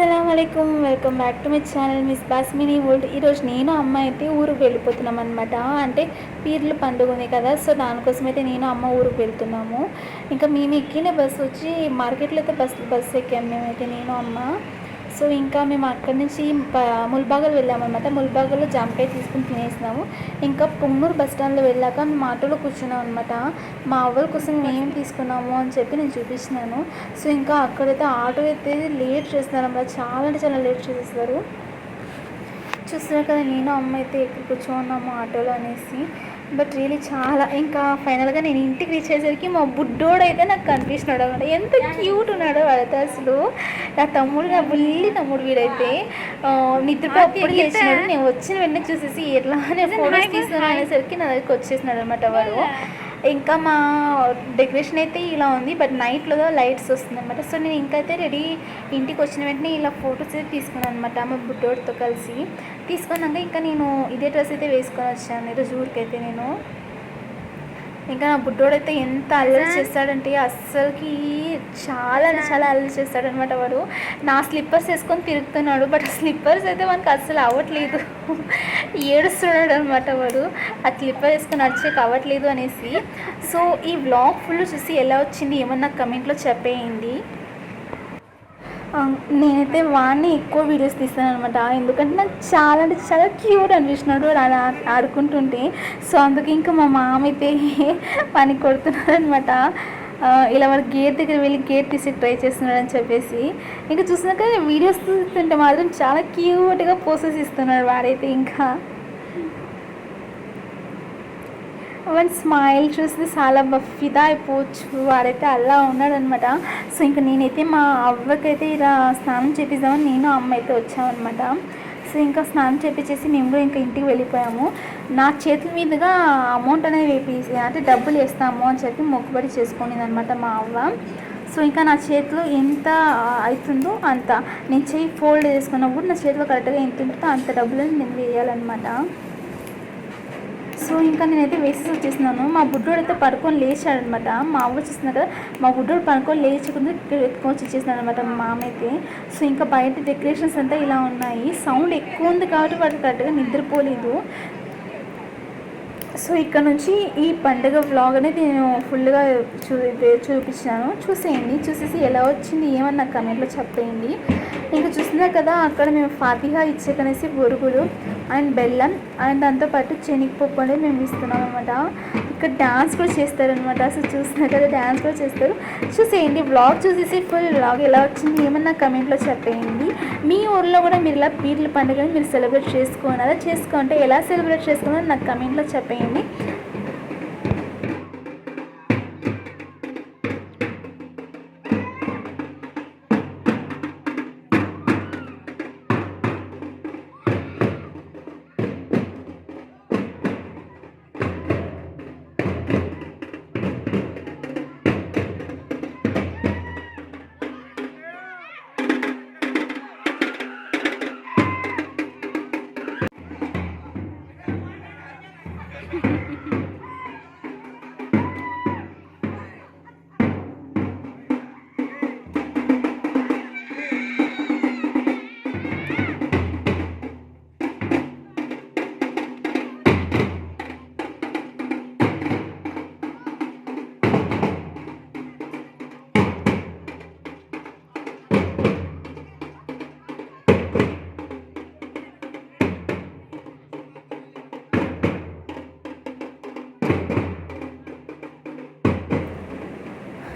అస్సలం welcome back to my channel miss బాస్మిని world. ఈరోజు నేను అమ్మ అయితే ఊరికి వెళ్ళిపోతున్నాం అనమాట అంటే పీర్లు పండుగ ఉంది కదా సో దానికోసం అయితే నేను అమ్మ ఊరికి వెళ్తున్నాము. ఇంకా మేము ఎక్కిన బస్సు వచ్చి మార్కెట్లో అయితే బస్ బస్సు ఎక్కాము మేమైతే నేను అమ్మ. సో ఇంకా మేము అక్కడి నుంచి ప- ముల్బాగల్ వెళ్ళామన్నమాట. ముల్బాగల్లో జామకాయ తీసుకుని తినేసినాము. ఇంకా పొంగూరు బస్ స్టాండ్లో వెళ్ళాక మేము ఆటోలో కూర్చున్నాం అనమాట మా అవ్వల కోసం మేము తీసుకున్నాము అని చెప్పి నేను చూపించినాను. సో ఇంకా అక్కడైతే ఆటో అయితే లేట్ చేస్తున్నారు అన్నమాట చాలా అంటే చాలా లేట్ చేసేస్తారు. చూస్తున్నారు కదా నేను అమ్మ అయితే ఎక్కడ కూర్చోన్నాము ఆటోలో అనేసి. బట్ రియలీ చాలా. ఇంకా ఫైనల్గా నేను ఇంటికి రీచ్ అయ్యేసరికి మా బుడ్డోడు అయితే నాకు కనిపిస్తున్నాడు అనమాట ఎంత క్యూట్ ఉన్నాడో వాడైతే అసలు. నా తమ్ముడు నా బుల్లి తమ్ముడు వీడైతే. నిద్రపో అప్పుడు లేచినాడు. నేను వచ్చిన వెంటనే చూసేసి ఎట్లా నేను ఫోటోస్ తీసుకున్నాను అనేసరికి నా దగ్గరికి వచ్చేసినాడు అనమాట వాడు. ఇంకా మా డెకరేషన్ అయితే ఇలా ఉంది బట్ నైట్లో లైట్స్ వస్తుంది అనమాట సో నేను ఇంకైతే రెడీ ఇంటికి వచ్చిన వెంటనే ఇలా ఫొటోస్ అయితే తీసుకున్నాను అనమాట మా బుడ్డోడితో కలిసి. తీసుకున్నాక ఇంకా నేను ఇదే డ్రెస్ అయితే వేసుకొని వచ్చాను ఈరోజు ఊరికైతే నేను. ఇంకా నా బుడ్డోడైతే ఎంత అల్లరి చేస్తాడంటే అస్సలకి చాలా చాలా అల్లరి చేస్తాడనమాట వాడు. నా స్లిప్పర్స్ వేసుకొని తిరుగుతున్నాడు బట్ స్లిప్పర్స్ అయితే మనకు అస్సలు అవ్వట్లేదు. ఏడుస్తున్నాడు అనమాట వాడు. ఆ స్లిప్పర్ వేసుకొని నడిచేకి అవ్వట్లేదు అనేసి. సో ఈ వ్లాగ్ ఫుల్ చూసి ఎలా వచ్చింది? ఏమన్నా కమెంట్లో చెప్పేయండి. నేనైతే వాడిని ఎక్కువ వీడియోస్ తీస్తాను అనమాట ఎందుకంటే నాకు చాలా అంటే చాలా క్యూట్ అనిపిస్తున్నాడు వాడు అలా ఆడుకుంటుంటే. సో అందుకే ఇంకా మా మామ అయితే పని కొడుతున్నాడు అనమాట ఇలా వాడు గేట్ దగ్గర వెళ్ళి గేట్ తీసి ట్రై చేస్తున్నాడు అని చెప్పేసి. ఇంకా చూసినాక వీడియోస్ చూస్తుంటే మాత్రం చాలా క్యూట్గా పోసెస్ ఇస్తున్నాడు వాడైతే ఇంకా. వన్ స్మైల్ చూసి చాలా బ- ఫిదా అయిపోవచ్చు. వాడైతే అలా ఉన్నాడనమాట సో ఇంకా నేనైతే మా అవ్వకైతే ఇలా స్నానం చేపిద్దామని నేను అమ్మ అయితే వచ్చామన్నమాట. సో ఇంకా స్నానం చేపించేసి మేము కూడా ఇంకా ఇంటికి వెళ్ళిపోయాము. నా చేతుల మీదుగా అమౌంట్ అనేది వేపేసి అంటే డబ్బులు వేస్తాము అని చెప్పి మొక్కుబడి చేసుకునేది అనమాట మా అవ్వ. సో ఇంకా నా చేతిలో ఎంత అవుతుందో అంత. నేను చేయి ఫోల్డ్ చేసుకున్నప్పుడు నా చేతిలో కరెక్ట్గా ఎంత ఉంటుందో అంత డబ్బులు నేను వేయాలన్నమాట. సో ఇంకా నేనైతే వేసేసి వచ్చేసినాను మా బుడ్డోడు అయితే పడుకొని లేచాడనమాట. మా అవ్వ చూస్తున్నా కదా మా బుడ్డోడు పడుకొని లేచకుండా ఎత్తుకొని వచ్చి అనమాట మా మామ అయితే సో ఇంకా బయట డెకరేషన్స్ అంతా ఇలా ఉన్నాయి. సౌండ్ ఎక్కువ ఉంది కాబట్టి వాడు కరెక్ట్గా నిద్రపోలేదు. సో ఇక్కడ నుంచి ఈ పండుగ వ్లాగ్ అనేది నేను ఫుల్గా చూ చూపించాను చూసేయండి. చూసేసి ఎలా వచ్చింది ఏమన్నా కమెంట్లో చెప్పేయండి. ఇంకా చూసినా కదా అక్కడ మేము ఫాతిహా ఇచ్చేకనేసి బొరుగులు. అండ్ బెల్లం అండ్ దాంతోపాటు శనగపప్పు అనేది మేము ఇస్తున్నాం అనమాట ఇక్కడ డ్యాన్స్ కూడా చేస్తారనమాట అసలు చూస్తున్నారు కదా డ్యాన్స్ కూడా చేస్తారు. చూసేయండి బ్లాగ్ చూసేసి ఫుల్ బ్లాగ్ ఎలా వచ్చింది ఏమన్నా కమెంట్లో చెప్పేయండి. మీ ఊర్లో కూడా మీరు ఇలా పీర్ల పండుగని మీరు సెలబ్రేట్ చేసుకున్నారా? చేసుకుంటే ఎలా సెలబ్రేట్ చేసుకున్నారో నాకు కమెంట్లో చెప్పేయండి.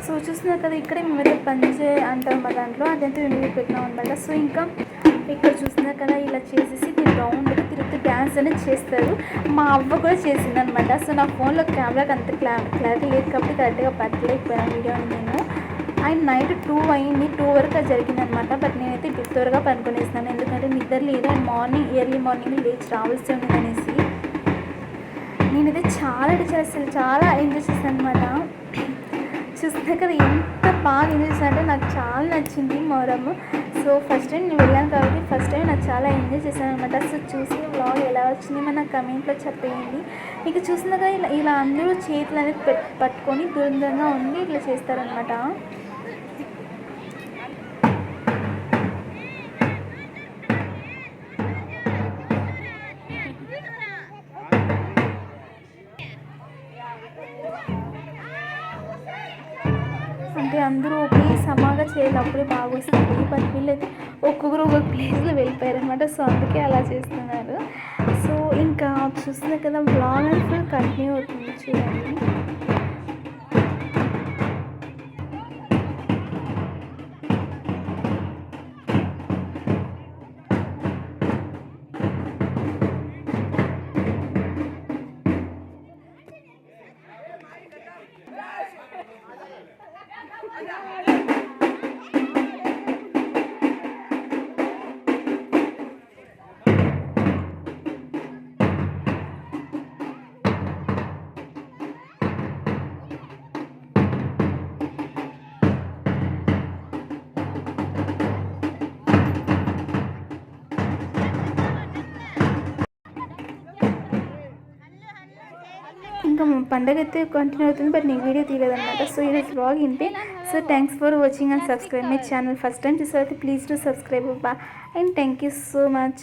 సో చూస్తున్నారు కదా ఇక్కడే మేమైతే పంచే అంటాం మా దాంట్లో. అదంతా వినియోగ పెట్టినాం అనమాట సో ఇంకా ఇక్కడ చూస్తున్నారు కదా ఇలా చేసేసి దీన్ని రౌండ్గా తిరుగుతూ డ్యాన్స్ అనేది చేస్తారు. మా అవ్వ కూడా చేసింది అనమాట సో నా ఫోన్లో కెమెరాకి అంత క్లా క్లారిటీ లేదు కాబట్టి కరెక్ట్గా పట్టలేకపోయాను వీడియోని నేను. అండ్ నైట్ టూ అయింది. టూ వరకు అది జరిగిందనమాట బట్ నేనైతే త్వరగా పనుకునేసినాను. ఎందుకంటే నిద్ర లేదు. అండ్ మార్నింగ్ ఎర్లీ మార్నింగ్ లేచి రావాల్సి ఉంది అనేసి నేనైతే చాలా అంటే అసలు చాలా ఎంజాయ్ చేశాను అనమాట చూస్తున్నా కదా ఎంత బాగా ఎంజాయ్ చేశాను అంటే నాకు చాలా నచ్చింది మొహరమ్ సో ఫస్ట్ టైం నేను వెళ్ళాను కాబట్టి ఫస్ట్ టైం నాకు చాలా ఎంజాయ్ చేశాను అనమాట సో చూసి వ్లాగ్ ఎలా వచ్చింది మన కమెంట్లో చెప్పేయండి. ఇక చూసినాక కదా ఇలా ఇలా అందరూ చేతులు అనేది పట్టుకొని దూరం దూరంగా ఉండి ఇట్లా చేస్తారనమాట అంటే అందరూ ఒకే సమాగా చేయాలి అప్పుడే బాగా వస్తుంది బట్ వీళ్ళైతే ఒక్కొక్కరు ఒక్కొక్క ప్లేస్లో వెళ్ళిపోయారు అనమాట సో అందుకే అలా చేస్తున్నారు. సో ఇంకా చూస్తుంది కదా బ్లాగ్ అండ్ ఫుల్ కంటిన్యూ అవుతుంది చూడండి. ఇంకా పండగ అయితే కంటిన్యూ అవుతుంది బట్ నేను వీడియో తీయలేదన్నమాట. సో ఈరోజు బ్లాగ్ ఇంతే. So thanks for watching and subscribe my channel first time చూసారైతే please to subscribe అబ్బా. And thank you so much